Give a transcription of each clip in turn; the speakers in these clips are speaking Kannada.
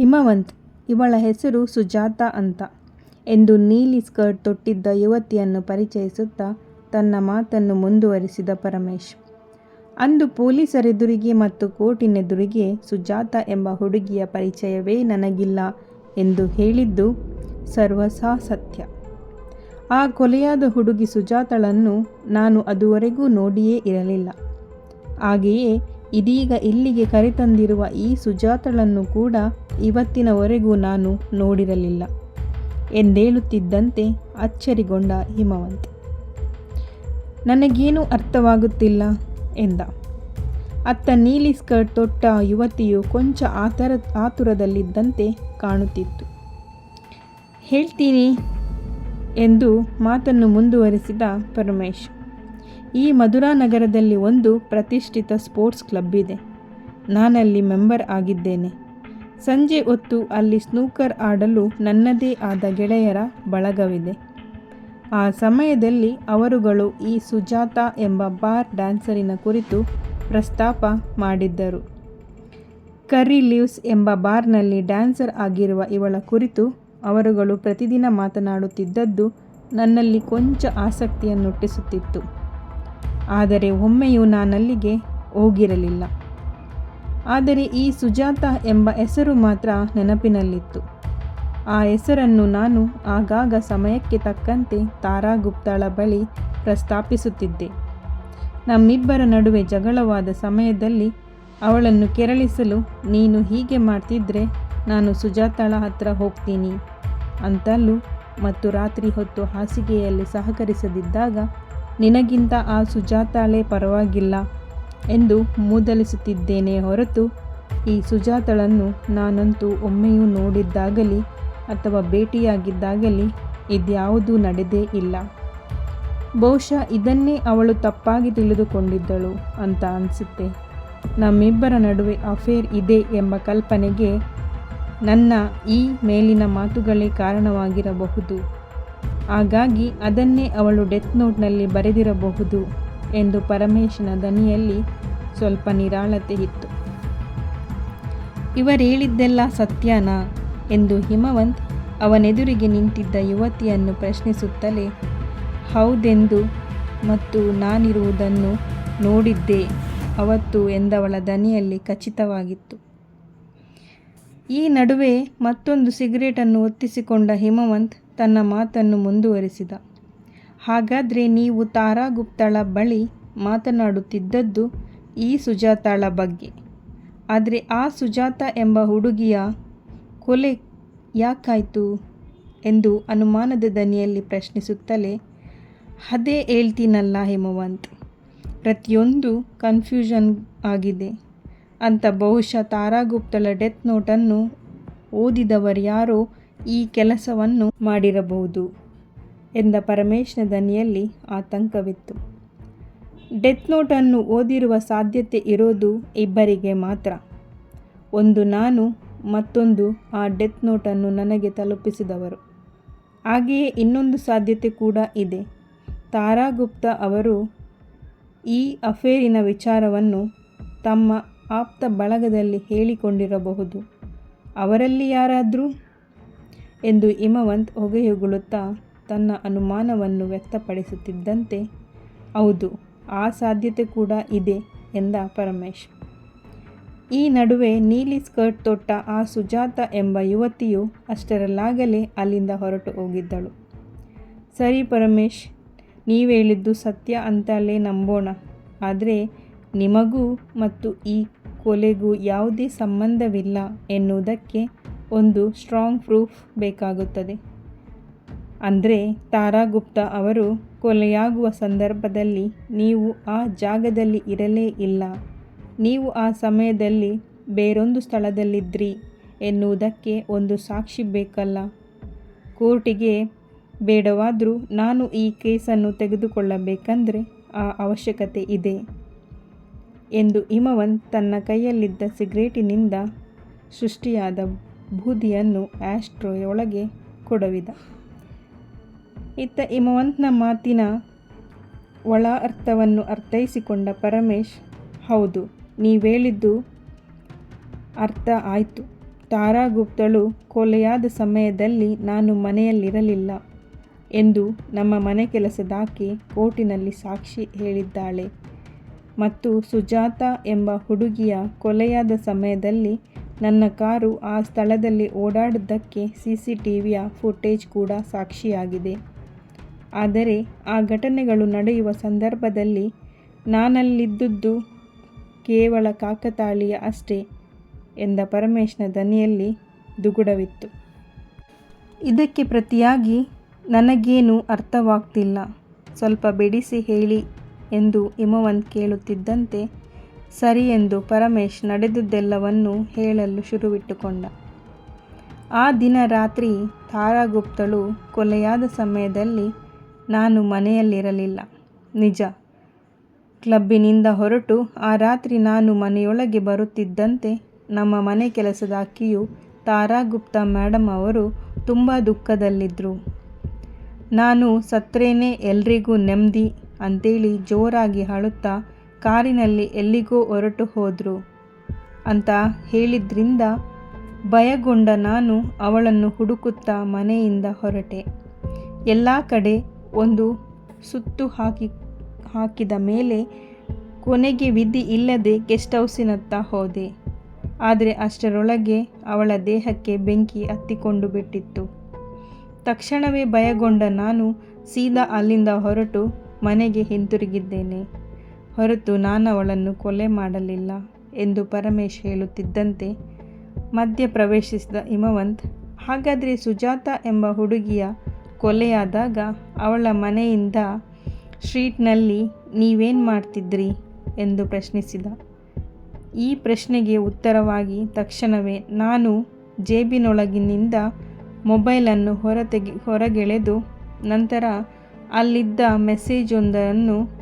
ಹಿಮವಂತ್, ಇವಳ ಹೆಸರು ಸುಜಾತ ಅಂತ. ಎಂದು ನೀಲಿ ಸ್ಕರ್ಟ್ ತೊಟ್ಟಿದ್ದ ಯುವತಿಯನ್ನು ಪರಿಚಯಿಸುತ್ತಾ ತನ್ನ ಮಾತನ್ನು ಮುಂದುವರಿಸಿದ ಪರಮೇಶ್. ಅಂದು ಪೊಲೀಸರೆದುರಿಗೆ ಮತ್ತು ಕೋರ್ಟಿನೆದುರಿಗೆ ಸುಜಾತ ಎಂಬ ಹುಡುಗಿಯ ಪರಿಚಯವೇ ನನಗಿಲ್ಲ ಎಂದು ಹೇಳಿದ್ದು ಸರ್ವಸಾ ಸತ್ಯ ಆ ಕೊಲೆಯಾದ ಹುಡುಗಿ ಸುಜಾತಳನ್ನು ನಾನು ಅದುವರೆಗೂ ನೋಡಿಯೇ ಇರಲಿಲ್ಲ. ಹಾಗೆಯೇ ಇದೀಗ ಇಲ್ಲಿಗೆ ಕರೆತಂದಿರುವ ಈ ಸುಜಾತಳನ್ನು ಕೂಡ ಇವತ್ತಿನವರೆಗೂ ನಾನು ನೋಡಿರಲಿಲ್ಲ ಎಂದೇಳುತ್ತಿದ್ದಂತೆ ಅಚ್ಚರಿಗೊಂಡ ಹಿಮವಂತ್. ನನಗೇನೂ ಅರ್ಥವಾಗುತ್ತಿಲ್ಲ ಎಂದ. ಅತ್ತ ನೀಲಿ ಸ್ಕರ್ಟ್ ತೊಟ್ಟ ಯುವತಿಯು ಕೊಂಚ ಆತರ ಆತುರದಲ್ಲಿದ್ದಂತೆ ಕಾಣುತ್ತಿತ್ತು. ಹೇಳ್ತೀನಿ ಎಂದು ಮಾತನ್ನು ಮುಂದುವರಿಸಿದ ಪರಮೇಶ್. ಈ ಮಧುರಾ ನಗರದಲ್ಲಿ ಒಂದು ಪ್ರತಿಷ್ಠಿತ ಸ್ಪೋರ್ಟ್ಸ್ ಕ್ಲಬ್ ಇದೆ. ನಾನಲ್ಲಿ ಮೆಂಬರ್ ಆಗಿದ್ದೇನೆ. ಸಂಜೆ ಹೊತ್ತು ಅಲ್ಲಿ ಸ್ನೂಕರ್ ಆಡಲು ನನ್ನದೇ ಆದ ಗೆಳೆಯರ ಬಳಗವಿದೆ. ಆ ಸಮಯದಲ್ಲಿ ಅವರುಗಳು ಈ ಸುಜಾತ ಎಂಬ ಬಾರ್ ಡ್ಯಾನ್ಸರಿನ ಕುರಿತು ಪ್ರಸ್ತಾಪ ಮಾಡಿದ್ದರು. ಕರಿ ಲೀವ್ಸ್ ಎಂಬ ಬಾರ್ನಲ್ಲಿ ಡ್ಯಾನ್ಸರ್ ಆಗಿರುವ ಇವಳ ಕುರಿತು ಅವರುಗಳು ಪ್ರತಿದಿನ ಮಾತನಾಡುತ್ತಿದ್ದದ್ದು ನನ್ನಲ್ಲಿ ಕೊಂಚ ಆಸಕ್ತಿಯನ್ನುಟ್ಟಿಸುತ್ತಿತ್ತು. ಆದರೆ ಒಮ್ಮೆಯೂ ನಾನಲ್ಲಿಗೆ ಹೋಗಿರಲಿಲ್ಲ. ಆದರೆ ಈ ಸುಜಾತ ಎಂಬ ಹೆಸರು ಮಾತ್ರ ನೆನಪಿನಲ್ಲಿತ್ತು. ಆ ಹೆಸರನ್ನು ನಾನು ಆಗಾಗ ಸಮಯಕ್ಕೆ ತಕ್ಕಂತೆ ತಾರಾ ಗುಪ್ತಾಳ ಬಳಿ ಪ್ರಸ್ತಾಪಿಸುತ್ತಿದ್ದೆ. ನಮ್ಮಿಬ್ಬರ ನಡುವೆ ಜಗಳವಾದ ಸಮಯದಲ್ಲಿ ಅವಳನ್ನು ಕೆರಳಿಸಲು ನೀನು ಹೀಗೆ ಮಾಡ್ತಿದ್ರೆ ನಾನು ಸುಜಾತಾಳ ಹತ್ರ ಹೋಗ್ತೀನಿ ಅಂತಲೂ ಮತ್ತು ರಾತ್ರಿ ಹೊತ್ತು ಹಾಸಿಗೆಯಲ್ಲಿ ಸಹಕರಿಸದಿದ್ದಾಗ ನಿನಗಿಂತ ಆ ಸುಜಾತಾಳೆ ಪರವಾಗಿಲ್ಲ ಎಂದು ಮೂದಲಿಸುತ್ತಿದ್ದೇನೆ ಹೊರತು ಈ ಸುಜಾತಳನ್ನು ನಾನಂತೂ ಒಮ್ಮೆಯೂ ನೋಡಿದ್ದಾಗಲಿ ಅಥವಾ ಭೇಟಿಯಾಗಿದ್ದಾಗಲಿ ಇದ್ಯಾವುದೂ ನಡೆದೇ ಇಲ್ಲ. ಬಹುಶಃ ಇದನ್ನೇ ಅವಳು ತಪ್ಪಾಗಿ ತಿಳಿದುಕೊಂಡಿದ್ದಳು ಅಂತ ಅನಿಸುತ್ತೆ. ನಮ್ಮಿಬ್ಬರ ನಡುವೆ ಅಫೇರ್ ಇದೆ ಎಂಬ ಕಲ್ಪನೆಗೆ ನನ್ನ ಈ ಮೇಲಿನ ಮಾತುಗಳೇ ಕಾರಣವಾಗಿರಬಹುದು. ಹಾಗಾಗಿ ಅದನ್ನೇ ಅವಳು ಡೆತ್ ನೋಟ್ನಲ್ಲಿ ಬರೆದಿರಬಹುದು ಎಂದು ಪರಮೇಶನ ದನಿಯಲ್ಲಿ ಸ್ವಲ್ಪ ನಿರಾಳತೆ ಇತ್ತು. ಇವರೇಳಿದ್ದೆಲ್ಲ ಸತ್ಯನಾ? ಎಂದು ಹಿಮವಂತ್ ಅವನೆದುರಿಗೆ ನಿಂತಿದ್ದ ಯುವತಿಯನ್ನು ಪ್ರಶ್ನಿಸುತ್ತಲೇ, ಹೌದೆಂದು ಮತ್ತು ನಾನಿರುವುದನ್ನು ನೋಡಿದ್ದೆ ಅವತ್ತು ಎಂದವಳ ದನಿಯಲ್ಲಿ ಖಚಿತವಾಗಿತ್ತು. ಈ ನಡುವೆ ಮತ್ತೊಂದು ಸಿಗರೇಟನ್ನು ಒತ್ತಿಸಿಕೊಂಡ ಹಿಮವಂತ್ ತನ್ನ ಮಾತನ್ನು ಮುಂದುವರಿಸಿದ. ಹಾಗಾದರೆ ನೀವು ತಾರಾ ಗುಪ್ತಾಳ ಬಳಿ ಮಾತನಾಡುತ್ತಿದ್ದದ್ದು ಈ ಸುಜಾತಾಳ ಬಗ್ಗೆ. ಆದರೆ ಆ ಸುಜಾತ ಎಂಬ ಹುಡುಗಿಯ ಕೊಲೆ ಯಾಕಾಯಿತು ಎಂದು ಅನುಮಾನದ ದನಿಯಲ್ಲಿ ಪ್ರಶ್ನಿಸುತ್ತಲೇ, ಅದೇ ಹೇಳ್ತೀನಲ್ಲ ಹೇಮವಂತ್, ಪ್ರತಿಯೊಂದು ಕನ್ಫ್ಯೂಷನ್ ಆಗಿದೆ. ಅಂತ ಬಹುಶಃ ತಾರಾಗುಪ್ತಳ ಡೆತ್ ನೋಟನ್ನು ಓದಿದವರ್ಯಾರೋ ಈ ಕೆಲಸವನ್ನು ಮಾಡಿರಬಹುದು ಎಂದ ಪರಮೇಶ್ನ ದನಿಯಲ್ಲಿ ಆತಂಕವಿತ್ತು. ಡೆತ್ ನೋಟನ್ನು ಓದಿರುವ ಸಾಧ್ಯತೆ ಇರೋದು ಇಬ್ಬರಿಗೆ ಮಾತ್ರ. ಒಂದು ನಾನು, ಮತ್ತೊಂದು ಆ ಡೆತ್ ನೋಟನ್ನು ನನಗೆ ತಲುಪಿಸಿದವರು. ಹಾಗೆಯೇ ಇನ್ನೊಂದು ಸಾಧ್ಯತೆ ಕೂಡ ಇದೆ. ತಾರಾ ತಾರಾಗುಪ್ತ ಅವರು ಈ ಅಫೇರಿನ ವಿಚಾರವನ್ನು ತಮ್ಮ ಆಪ್ತ ಬಳಗದಲ್ಲಿ ಹೇಳಿಕೊಂಡಿರಬಹುದು. ಅವರಲ್ಲಿ ಯಾರಾದರೂ ಎಂದು ಹಿಮವಂತ್ ಹೊಗೆಯುಗುಳುತ್ತಾ ತನ್ನ ಅನುಮಾನವನ್ನು ವ್ಯಕ್ತಪಡಿಸುತ್ತಿದ್ದಂತೆ, ಹೌದು, ಆ ಸಾಧ್ಯತೆ ಕೂಡ ಇದೆ, ಎಂದ ಪರಮೇಶ್. ಈ ನಡುವೆ ನೀಲಿ ಸ್ಕರ್ಟ್ ತೊಟ್ಟ ಆ ಸುಜಾತ ಎಂಬ ಯುವತಿಯು ಅಷ್ಟರಲ್ಲಾಗಲೇ ಅಲ್ಲಿಂದ ಹೊರಟು ಹೋಗಿದ್ದಳು. ಸರಿ ಪರಮೇಶ್, ನೀವೇಳಿದ್ದು ಸತ್ಯ ಅಂತಲೇ ನಂಬೋಣ. ಆದರೆ ನಿಮಗೂ ಮತ್ತು ಈ ಕೊಲೆಗೂ ಯಾವುದೇ ಸಂಬಂಧವಿಲ್ಲ ಎನ್ನುವುದಕ್ಕೆ ಒಂದು ಸ್ಟ್ರಾಂಗ್ ಪ್ರೂಫ್ ಬೇಕಾಗುತ್ತದೆ. ಅಂದರೆ ತಾರಾಗುಪ್ತ ಅವರು ಕೊಲೆಯಾಗುವ ಸಂದರ್ಭದಲ್ಲಿ ನೀವು ಆ ಜಾಗದಲ್ಲಿ ಇರಲೇ ಇಲ್ಲ. ನೀವು ಆ ಸಮಯದಲ್ಲಿ ಬೇರೊಂದು ಸ್ಥಳದಲ್ಲಿದ್ದಿರಿ ಎನ್ನುವುದಕ್ಕೆ ಒಂದು ಸಾಕ್ಷಿ ಬೇಕಲ್ಲ. ಕೋರ್ಟಿಗೆ ಬೇಡವಾದರೂ ನಾನು ಈ ಕೇಸನ್ನು ತೆಗೆದುಕೊಳ್ಳಬೇಕಂದ್ರೆ ಆ ಅವಶ್ಯಕತೆ ಇದೆ ಎಂದು ಹಿಮವಂತ್ ತನ್ನ ಕೈಯಲ್ಲಿದ್ದ ಸಿಗರೇಟಿನಿಂದ ಸೃಷ್ಟಿಯಾದ ಬೂದಿಯನ್ನು ಆಸ್ಟ್ರೋಯೊಳಗೆ ಕೊಡವಿದ. ಇತ್ತ ಹಿಮವಂತ್ನ ಮಾತಿನ ಒಳ ಅರ್ಥವನ್ನು ಅರ್ಥೈಸಿಕೊಂಡ ಪರಮೇಶ್, ಹೌದು ನೀವೇಳಿದ್ದು ಅರ್ಥ ಆಯಿತು. ತಾರಾ ಗುಪ್ತಳು ಕೊಲೆಯಾದ ಸಮಯದಲ್ಲಿ ನಾನು ಮನೆಯಲ್ಲಿರಲಿಲ್ಲ ಎಂದು ನಮ್ಮ ಮನೆ ಕೆಲಸದಾಕೆ ಕೋರ್ಟಿನಲ್ಲಿ ಸಾಕ್ಷಿ ಹೇಳಿದ್ದಾಳೆ. ಮತ್ತು ಸುಜಾತ ಎಂಬ ಹುಡುಗಿಯ ಕೊಲೆಯಾದ ಸಮಯದಲ್ಲಿ ನನ್ನ ಕಾರು ಆ ಸ್ಥಳದಲ್ಲಿ ಓಡಾಡಿದ್ದಕ್ಕೆ ಸಿ ಸಿ ಟಿ ವಿಯ ಫುಟೇಜ್ ಕೂಡ ಸಾಕ್ಷಿಯಾಗಿದೆ. ಆದರೆ ಆ ಘಟನೆಗಳು ನಡೆಯುವ ಸಂದರ್ಭದಲ್ಲಿ ನಾನಲ್ಲಿದ್ದುದು ಕೇವಲ ಕಾಕತಾಳೀಯ ಅಷ್ಟೇ ಎಂದ ಪರಮೇಶ್ನ ದನಿಯಲ್ಲಿ ದುಗುಡವಿತ್ತು. ಇದಕ್ಕೆ ಪ್ರತಿಯಾಗಿ ನನಗೇನು ಅರ್ಥವಾಗ್ತಿಲ್ಲ. ಸ್ವಲ್ಪ ಬಿಡಿಸಿ ಹೇಳಿ ಎಂದು ಹಿಮವಂತ್ ಕೇಳುತ್ತಿದ್ದಂತೆ ಸರಿ ಎಂದು ಪರಮೇಶ್ ನಡೆದುದೆಲ್ಲವನ್ನೂ ಹೇಳಲು ಶುರುವಿಟ್ಟುಕೊಂಡ. ಆ ದಿನ ರಾತ್ರಿ ತಾರಾಗುಪ್ತಳು ಕೊಲೆಯಾದ ಸಮಯದಲ್ಲಿ ನಾನು ಮನೆಯಲ್ಲಿರಲಿಲ್ಲ. ನಿಜ, ಕ್ಲಬ್ಬಿನಿಂದ ಹೊರಟು ಆ ರಾತ್ರಿ ನಾನು ಮನೆಯೊಳಗೆ ಬರುತ್ತಿದ್ದಂತೆ ನಮ್ಮ ಮನೆ ಕೆಲಸದ ಅಕ್ಕಿಯು ತಾರಾಗುಪ್ತ ಮೇಡಮ್ ಅವರು ತುಂಬ ದುಃಖದಲ್ಲಿದ್ದರು ನಾನು ಸತ್ರೇನೆ ಎಲ್ರಿಗೂ ನೆಮ್ಮದಿ ಅಂತೇಳಿ ಜೋರಾಗಿ ಅಳುತ್ತಾ ಕಾರಿನಲ್ಲಿ ಎಲ್ಲಿಗೋ ಹೊರಟು ಹೋದರು. ಅಂತ ಹೇಳಿದ್ರಿಂದ ಭಯಗೊಂಡ ನಾನು ಅವಳನ್ನು ಹುಡುಕುತ್ತಾ ಮನೆಯಿಂದ ಹೊರಟೆ. ಎಲ್ಲ ಕಡೆ ಒಂದು ಸುತ್ತು ಹಾಕಿ, ಹಾಕಿದ ಮೇಲೆ ಕೊನೆಗೆ ವಿಧಿ ಇಲ್ಲದೆ ಗೆಸ್ಟ್ ಹೌಸಿನತ್ತ ಹೋದೆ. ಆದರೆ ಅಷ್ಟರೊಳಗೆ ಅವಳ ದೇಹಕ್ಕೆ ಬೆಂಕಿ ಹತ್ತಿಕೊಂಡು ಬಿಟ್ಟಿತ್ತು. ತಕ್ಷಣವೇ ಭಯಗೊಂಡ ನಾನು ಸೀದಾ ಅಲ್ಲಿಂದ ಹೊರಟು ಮನೆಗೆ ಹಿಂತಿರುಗಿದ್ದೇನೆ. ಹೊರತು ನಾನು ಅವಳನ್ನು ಕೊಲೆ ಮಾಡಲಿಲ್ಲ ಎಂದು ಪರಮೇಶ್ ಹೇಳುತ್ತಿದ್ದಂತೆ ಮಧ್ಯ ಪ್ರವೇಶಿಸಿದ ಹಿಮವಂತ್, ಹಾಗಾದರೆ ಸುಜಾತ ಎಂಬ ಹುಡುಗಿಯ ಕೊಲೆಯಾದಾಗ ಅವಳ ಮನೆಯಿಂದ ಸ್ಟ್ರೀಟ್ನಲ್ಲಿ ನೀವೇನು ಮಾಡ್ತಿದ್ರಿ? ಎಂದು ಪ್ರಶ್ನಿಸಿದ. ಈ ಪ್ರಶ್ನೆಗೆ ಉತ್ತರವಾಗಿ ತಕ್ಷಣವೇ ನಾನು ಜೇಬಿನೊಳಗಿನಿಂದ ಮೊಬೈಲನ್ನು ಹೊರತೆಗೆ, ಹೊರಗೆಳೆದು ನಂತರ ಅಲ್ಲಿದ್ದ ಮೆಸೇಜೊಂದನ್ನು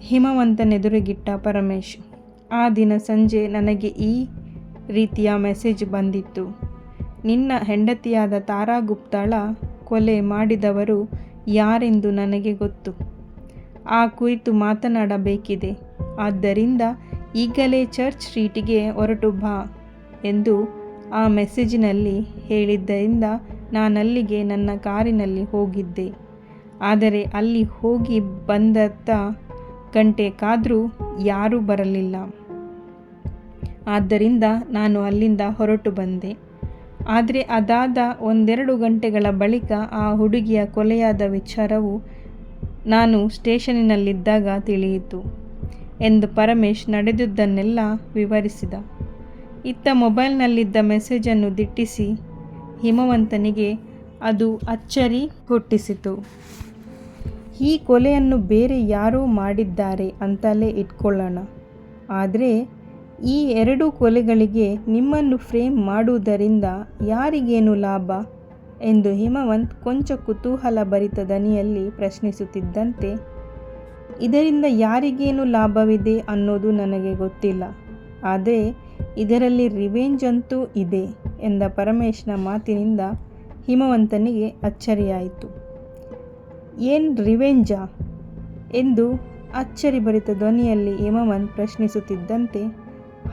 ಹಿಮವಂತನೆದುರಿಗಿಟ್ಟ ಪರಮೇಶ್, ಆ ದಿನ ಸಂಜೆ ನನಗೆ ಈ ರೀತಿಯ ಮೆಸೇಜ್ ಬಂದಿತ್ತು. ನಿನ್ನ ಹೆಂಡತಿಯಾದ ತಾರಾ ಗುಪ್ತಾಳ ಕೊಲೆ ಮಾಡಿದವರು ಯಾರೆಂದು ನನಗೆ ಗೊತ್ತು. ಆ ಕುರಿತು ಮಾತನಾಡಬೇಕಿದೆ. ಆದ್ದರಿಂದ ಈಗಲೇ ಚರ್ಚ್ ಸ್ಟ್ರೀಟಿಗೆ ಹೊರಟು ಬಾ ಎಂದು ಆ ಮೆಸೇಜಿನಲ್ಲಿ ಹೇಳಿದ್ದರಿಂದ ನಾನಲ್ಲಿಗೆ ನನ್ನ ಕಾರಿನಲ್ಲಿ ಹೋಗಿದ್ದೆ. ಆದರೆ ಅಲ್ಲಿ ಹೋಗಿ ಬಂದತ್ತ ಗಂಟೆ ಕಾದರೂ ಯಾರೂ ಬರಲಿಲ್ಲ. ಆದ್ದರಿಂದ ನಾನು ಅಲ್ಲಿಂದ ಹೊರಟು ಬಂದೆ. ಆದರೆ ಅದಾದ ಒಂದೆರಡು ಗಂಟೆಗಳ ಬಳಿಕ ಆ ಹುಡುಗಿಯ ಕೊಲೆಯಾದ ವಿಚಾರವು ನಾನು ಸ್ಟೇಷನಿನಲ್ಲಿದ್ದಾಗ ತಿಳಿಯಿತು ಎಂದು ಪರಮೇಶ್ ನಡೆದುದನ್ನೆಲ್ಲ ವಿವರಿಸಿದ. ಇತ್ತ ಮೊಬೈಲ್ನಲ್ಲಿದ್ದ ಮೆಸೇಜನ್ನು ದಿಟ್ಟಿಸಿ ಹಿಮವಂತನಿಗೆ ಅದು ಅಚ್ಚರಿ ಹುಟ್ಟಿಸಿತು. ಈ ಕೊಲೆಯನ್ನು ಬೇರೆ ಯಾರೋ ಮಾಡಿದ್ದಾರೆ ಅಂತಲೇ ಇಟ್ಕೊಳ್ಳೋಣ. ಆದರೆ, ಈ ಎರಡು ಕೊಲೆಗಳಿಗೆ ನಿಮ್ಮನ್ನು ಫ್ರೇಮ್ ಮಾಡುವುದರಿಂದ ಯಾರಿಗೇನು ಲಾಭ? ಎಂದು ಹಿಮವಂತ್ ಕೊಂಚ ಕುತೂಹಲ ಭರಿತ ದನಿಯಲ್ಲಿ ಪ್ರಶ್ನಿಸುತ್ತಿದ್ದಂತೆ, ಇದರಿಂದ ಯಾರಿಗೇನು ಲಾಭವಿದೆ ಅನ್ನೋದು ನನಗೆ ಗೊತ್ತಿಲ್ಲ. ಆದರೆ, ಇದರಲ್ಲಿ ರಿವೆಂಜ್ ಅಂತೂ ಇದೆ ಎಂದ ಪರಮೇಶ್ನ ಮಾತಿನಿಂದ ಹಿಮವಂತನಿಗೆ ಅಚ್ಚರಿಯಾಯಿತು. ಏನು ರಿವೆಂಜಾ? ಎಂದು ಅಚ್ಚರಿಭರಿತ ಧ್ವನಿಯಲ್ಲಿ ಹಿಮವಂತ್ ಪ್ರಶ್ನಿಸುತ್ತಿದ್ದಂತೆ,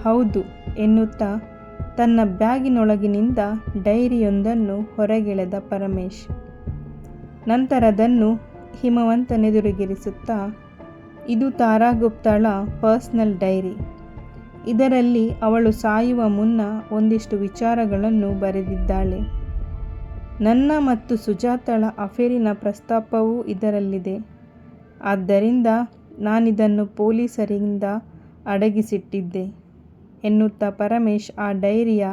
ಹೌದು ಎನ್ನುತ್ತಾ ತನ್ನ ಬ್ಯಾಗಿನೊಳಗಿನಿಂದ ಡೈರಿಯೊಂದನ್ನು ಹೊರಗೆಳೆದ ಪರಮೇಶ್. ನಂತರ ಅದನ್ನು ಹಿಮವಂತನೆದುರುಗಿರಿಸುತ್ತಾ, ಇದು ತಾರಾಗುಪ್ತಳ ಪರ್ಸ್ನಲ್ ಡೈರಿ. ಇದರಲ್ಲಿ ಅವಳು ಸಾಯುವ ಮುನ್ನ ಒಂದಿಷ್ಟು ವಿಚಾರಗಳನ್ನು ಬರೆದಿದ್ದಾಳೆ. ನನ್ನ ಮತ್ತು ಸುಜಾತಳ ಅಫೇರಿನ ಪ್ರಸ್ತಾಪವೂ ಇದರಲ್ಲಿದೆ. ಆದ್ದರಿಂದ ನಾನಿದನ್ನು ಪೊಲೀಸರಿಂದ ಅಡಗಿಸಿಟ್ಟಿದ್ದೆ ಎನ್ನುತ್ತಾ ಪರಮೇಶ್ ಆ ಡೈರಿಯ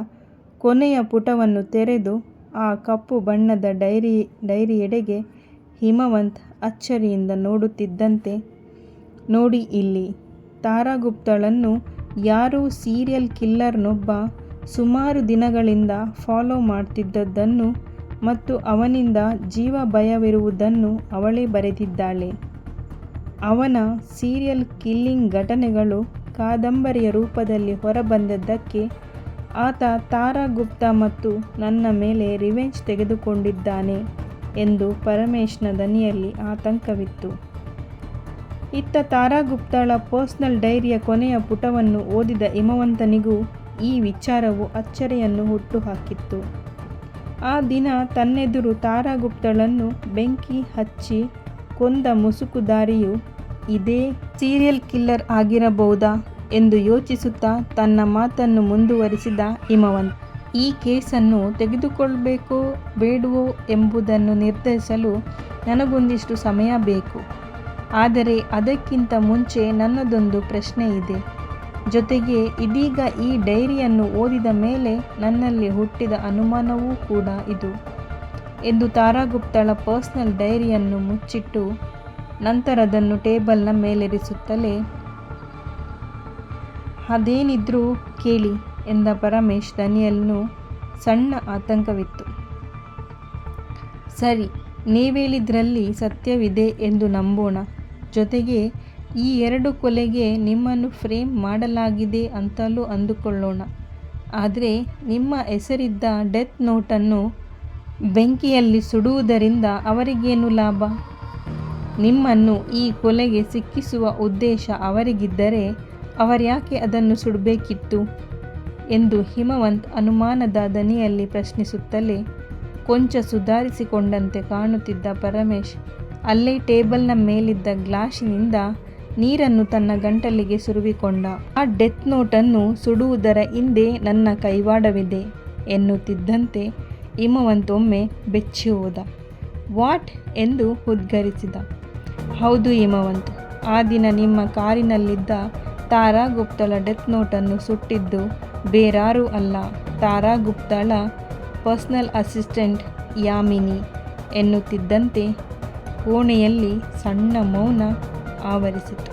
ಕೊನೆಯ ಪುಟವನ್ನು ತೆರೆದು ಆ ಕಪ್ಪು ಬಣ್ಣದ ಡೈರಿ, ಡೈರಿಯೆಡೆಗೆ ಹಿಮವಂತ್ ಅಚ್ಚರಿಯಿಂದ ನೋಡುತ್ತಿದ್ದಂತೆ, ನೋಡಿ ಇಲ್ಲಿ, ತಾರಾಗುಪ್ತಳನ್ನು ಯಾರೋ ಸೀರಿಯಲ್ ಕಿಲ್ಲರ್ನೊಬ್ಬ ಸುಮಾರು ದಿನಗಳಿಂದ ಫಾಲೋ ಮಾಡ್ತಿದ್ದದ್ದನ್ನು ಮತ್ತು ಅವನಿಂದ ಜೀವ ಭಯವಿರುವುದನ್ನು ಅವಳೇ ಬರೆದಿದ್ದಾಳೆ. ಅವನ ಸೀರಿಯಲ್ ಕಿಲ್ಲಿಂಗ್ ಘಟನೆಗಳು ಕಾದಂಬರಿಯ ರೂಪದಲ್ಲಿ ಹೊರಬಂದದ್ದಕ್ಕೆ ಆತ ತಾರಾ ಗುಪ್ತಾ ಮತ್ತು ನನ್ನ ಮೇಲೆ ರಿವೆಂಜ್ ತೆಗೆದುಕೊಂಡಿದ್ದಾನೆ ಎಂದು ಪರಮೇಶ್ನ ದನಿಯಲ್ಲಿ ಆತಂಕವಿತ್ತು. ಇತ್ತ ತಾರಾ ಗುಪ್ತಾಳ ಪರ್ಸ್ನಲ್ ಡೈರಿಯ ಕೊನೆಯ ಪುಟವನ್ನು ಓದಿದ ಹಿಮವಂತನಿಗೂ ಈ ವಿಚಾರವು ಅಚ್ಚರಿಯನ್ನು ಹುಟ್ಟುಹಾಕಿತ್ತು ಆ ದಿನ ತನ್ನೆದುರು ತಾರಾಗುಪ್ತಳನ್ನು ಬೆಂಕಿ ಹಚ್ಚಿ ಕೊಂದ ಮುಸುಕುದಾರಿಯು ಇದೇ ಸೀರಿಯಲ್ ಕಿಲ್ಲರ್ ಆಗಿರಬಹುದಾ ಎಂದು ಯೋಚಿಸುತ್ತಾ ತನ್ನ ಮಾತನ್ನು ಮುಂದುವರಿಸಿದ ಹಿಮವಂತ್ ಈ ಕೇಸನ್ನು ತೆಗೆದುಕೊಳ್ಬೇಕೋ ಬೇಡವೋ ಎಂಬುದನ್ನು ನಿರ್ಧರಿಸಲು ನನಗೊಂದಿಷ್ಟು ಸಮಯ ಬೇಕು. ಆದರೆ ಅದಕ್ಕಿಂತ ಮುಂಚೆ ನನ್ನದೊಂದು ಪ್ರಶ್ನೆ ಇದೆ. ಜೊತೆಗೆ ಇದೀಗ ಈ ಡೈರಿಯನ್ನು ಓದಿದ ಮೇಲೆ ನನ್ನಲ್ಲಿ ಹುಟ್ಟಿದ ಅನುಮಾನವೂ ಕೂಡ ಇದು. ಎಂದು ತಾರಾಗುಪ್ತಳ ಪರ್ಸ್ನಲ್ ಡೈರಿಯನ್ನು ಮುಚ್ಚಿಟ್ಟು ನಂತರ ಅದನ್ನು ಟೇಬಲ್ನ ಮೇಲೆರಿಸುತ್ತಲೇ, ಅದೇನಿದ್ರೂ ಕೇಳಿ ಎಂದ ಪರಮೇಶ್ ದನಿಯಲ್ನು ಸಣ್ಣ ಆತಂಕವಿತ್ತು. ಸರಿ, ನೀವೇಳಿದ್ರಲ್ಲಿ ಸತ್ಯವಿದೆ ಎಂದು ನಂಬೋಣ. ಜೊತೆಗೆ ಈ ಎರಡು ಕೊಲೆಗೆ ನಿಮ್ಮನ್ನು ಫ್ರೇಮ್ ಮಾಡಲಾಗಿದೆ ಅಂತಲೂ ಅಂದುಕೊಳ್ಳೋಣ. ಆದರೆ ನಿಮ್ಮ ಹೆಸರಿದ್ದ ಡೆತ್ ನೋಟನ್ನು ಬೆಂಕಿಯಲ್ಲಿ ಸುಡುವುದರಿಂದ ಅವರಿಗೇನು ಲಾಭ? ನಿಮ್ಮನ್ನು ಈ ಕೊಲೆಗೆ ಸಿಕ್ಕಿಸುವ ಉದ್ದೇಶ ಅವರಿಗಿದ್ದರೆ ಅವರ್ಯಾಕೆ ಅದನ್ನು ಸುಡಬೇಕಿತ್ತು? ಎಂದು ಹಿಮವಂತ್ ಅನುಮಾನದ ದನಿಯಲ್ಲಿ ಪ್ರಶ್ನಿಸುತ್ತಲೇ ಕೊಂಚ ಸುಧಾರಿಸಿಕೊಂಡಂತೆ ಕಾಣುತ್ತಿದ್ದ ಪರಮೇಶ್, ಅಲ್ಲೇ ಟೇಬಲ್ನ ಮೇಲಿದ್ದ ಗ್ಲಾಸಿನಿಂದ ನೀರನ್ನು ತನ್ನ ಗಂಟಲಿಗೆ ಸುರುವಿಕೊಂಡ ಆ ಡೆತ್ ನೋಟನ್ನು ಸುಡುವುದರ ಹಿಂದೆ ನನ್ನ ಕೈವಾಡವಿದೆ ಎನ್ನುತ್ತಿದ್ದಂತೆ ಹಿಮವಂತ್ ಒಮ್ಮೆ ಬೆಚ್ಚಿ ಹೋದ. ವಾಟ್? ಎಂದು ಉದ್ಗರಿಸಿದ. ಹೌದು ಹಿಮವಂತ್, ಆ ದಿನ ನಿಮ್ಮ ಕಾರಿನಲ್ಲಿದ್ದ ತಾರಾ ಗುಪ್ತಳ ಡೆತ್ ನೋಟನ್ನು ಸುಟ್ಟಿದ್ದು ಬೇರಾರೂ ಅಲ್ಲ ತಾರಾ ಗುಪ್ತಳ ಪರ್ಸ್ನಲ್ ಅಸಿಸ್ಟೆಂಟ್ ಯಾಮಿನಿ ಎನ್ನುತ್ತಿದ್ದಂತೆ ಕೋಣೆಯಲ್ಲಿ ಸಣ್ಣ ಮೌನ ಆವರಿಸಿತು.